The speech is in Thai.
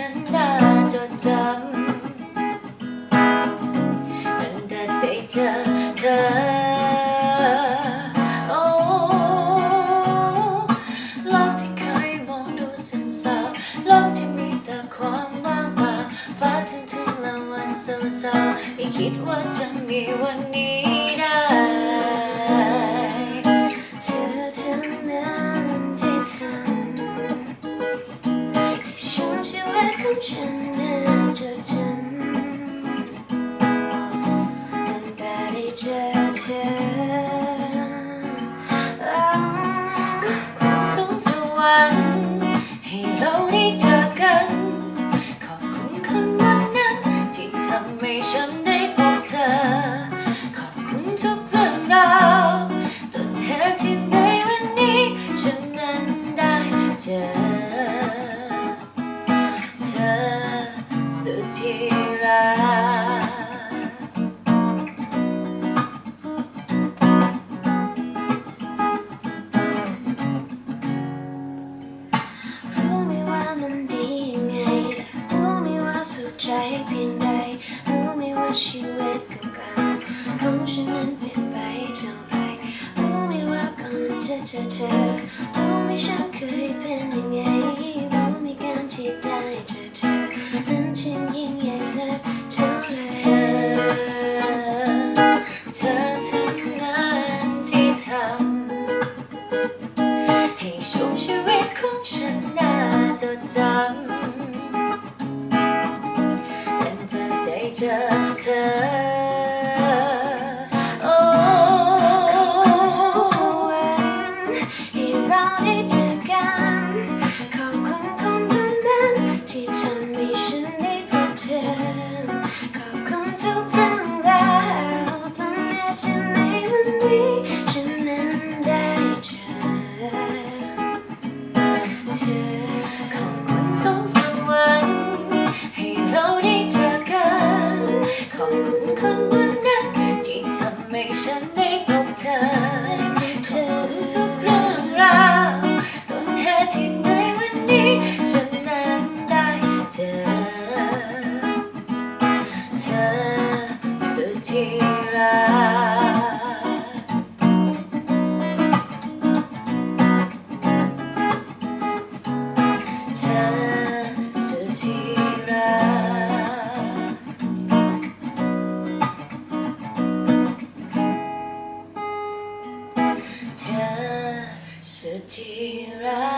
ฉันน่าจดจำตั้งแต่ได้เจอเธอ โอ้โลกที่เคยมองดูซึมเศร้โลกที่มีแต่ความว่างเปล่าฟ้าถึงถึงละวันเศร้าๆไม่คิดว่าจะมีวันนี้ได้ ให้ฉันเห็นจากฉันตั้ได้เจอเธอสวงสวรรค์ให้เราได้ รู้ไหมว่ามันดียังไง รู้ไหมว่าสุขใจเพียงใด รู้ไหมว่าชีวิตกับกาของฉันนั้นเปลี่ยนไปเท่าไร รู้ไหมว่าก่อนจะเจอเธอรู้ไหมฉันเคยเป็นยังไง จังตั้งแได้เจอเธอ ที่รั